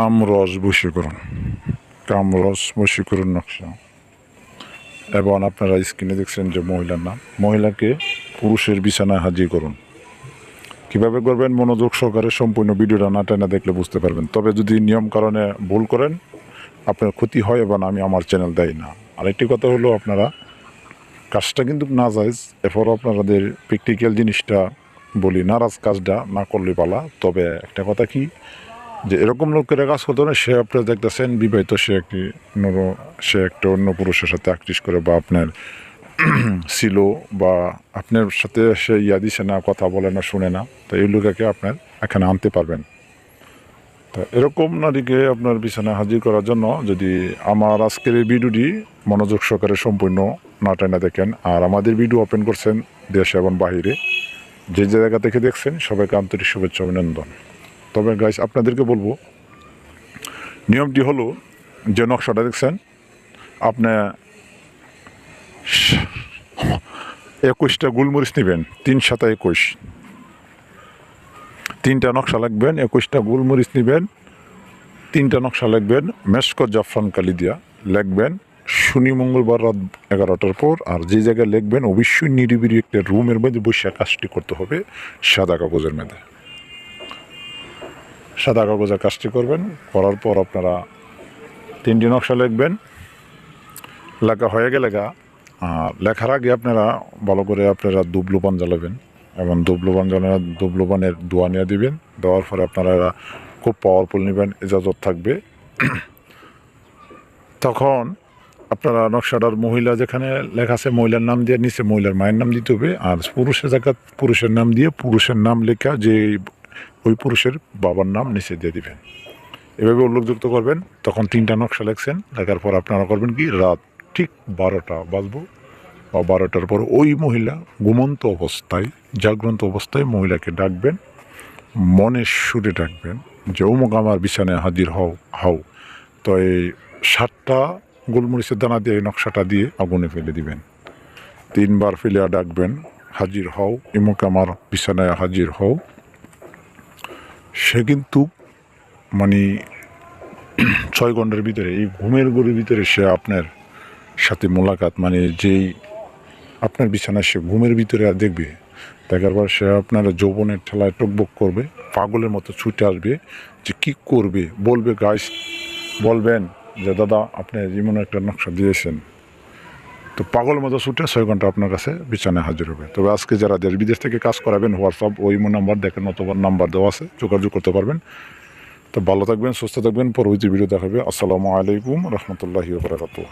কামরস বশীকরণ কামরস বশীকরণ নকশা। এবং আপনারা স্ক্রিনে দেখছেন যে মহিলার নাম। মহিলাকে পুরুষের বিছানায় হাজির করুন। কীভাবে করবেন? মনোযোগ সহকারে সম্পূর্ণ ভিডিওটা না টেনে দেখলে বুঝতে পারবেন। তবে যদি নিয়ম কারণে ভুল করেন, আপনার ক্ষতি হয় এবং আমি আমার চ্যানেল দেয় না। আরেকটি কথা হলো আপনারা কাজটা কিন্তু না যায় এরপর আপনাদের প্র্যাকটিক্যাল জিনিসটা বলি। নারাজ কাজটা না করলে পালা। তবে একটা কথা কি? যে এরকম লোকের কাজ করতো না, সে আপনার দেখতেছেন, বিবাহিত সে একটি অন্য, সে একটা অন্য পুরুষের সাথে আকৃষ্ট করে বা আপনার ছিল বা আপনার সাথে সে ইয়া দিছে না, কথা বলে না, শুনে না, তো এই লোককে আপনার এখানে আনতে পারবেন। তা এরকম নারীকে আপনার বিছানায় হাজির করার জন্য যদি আমার আজকের এই ভিডিওটি মনোযোগ সহকারে সম্পূর্ণ না টেনে দেখেন, আর আমাদের ভিডিও ওপেন করছেন দেশে এবং বাহিরে যে জায়গা থেকে দেখছেন, সবাইকে আন্তরিক শুভেচ্ছা অভিনন্দন। তবে গাইস আপনাদেরকে বলব, নিয়মটি হলো যে নকশাটা দেখছেন আপনি একুশটা গুলমরিচ নেবেন, তিন সাতা একুশ। তিনটা নকশা লাগবেন, একুশটা গুলমরিচ নেবেন, তিনটা নকশা লিখবেন মেসকো জাফরান কালি দিয়া লিখবেন শনি, মঙ্গলবার রাত এগারোটার পর, আর যে জায়গায় লিখবেন অবশ্যই নিরিবিরি একটা রুমের মধ্যে বসে কাজটি করতে হবে, সাদা কাগজের মধ্যে। সাদা কাগজের কাজটি করবেন, করার পর আপনারা তিনটি নকশা লিখবেন। লেখা হয়ে গেলে গা লেখার আগে আপনারা ভালো করে আপনারা দুবলুপান জ্বালাবেন এবং দুবলুপান জ্বালানো দুবলুপানের দোয়া নিয়ে দিবেন। দেওয়ার পরে আপনারা খুব পাওয়ারফুল নেবেন, ইজাজত থাকবে। তখন আপনারা নকশাটার মহিলা যেখানে লেখা আছে, মহিলার নাম দিয়ে, নিচে মহিলার মায়ের নাম দিতে হবে, আর পুরুষের জায়গা পুরুষের নাম দিয়ে পুরুষের নাম লেখা যে ওই পুরুষের বাবার নাম নিচে দিয়ে দিবেন। এভাবে উল্লেখযুক্ত করবেন, তখন তিনটা নকশা লেখছেন, লেখার পর আপনারা করবেন কি, রাত ঠিক বারোটা বাজবো, বা বারোটার পর ওই মহিলা ঘুমন্ত অবস্থায় জাগ্রন্ত অবস্থায় মহিলাকে ডাকবেন, মনের সুরে ডাকবেন যে, অমুক আমার বিছানায় হাজির হও, হাও। তো এই সাতটা গোলমরিচের দানা দিয়ে এই নকশাটা দিয়ে আগুনে ফেলে দিবেন। তিনবার ফেলে ডাকবেন, হাজির হও ইমুক আমার বিছানায় হাজির হও। সে কিন্তু মানে ছয় ঘণ্টার ভিতরে, এই ঘুমের গরুর ভিতরে সে আপনার সাথে মোলাকাত মানে যেই আপনার বিছানায় সে ঘুমের ভিতরে দেখবে, দেখার পর সে আপনার যৌবনের ঠেলায় টকবক করবে, পাগলের মতো ছুটে আসবে যে কি করবে, বলবে গাছ বলবেন যে, দাদা, আপনি যেমন একটা নকশা দিয়েছেন। তো পাগল মতো ছুটে ছয় ঘণ্টা আপনার কাছে বিছানায় হাজির হবে। তবে আজকে যারা দেশ বিদেশ থেকে কাজ করাবেন, হোয়াটসঅ্যাপ, ওই নাম্বার দেখেন, অথবা নাম্বার দেওয়া আছে, যোগাযোগ করতে পারবেন। তো ভালো থাকবেন, সুস্থ থাকবেন, পরবর্তী ভিডিও দেখাবে আসসালামু আলাইকুম, রহমতুল্লাহি বারাকাতুহ।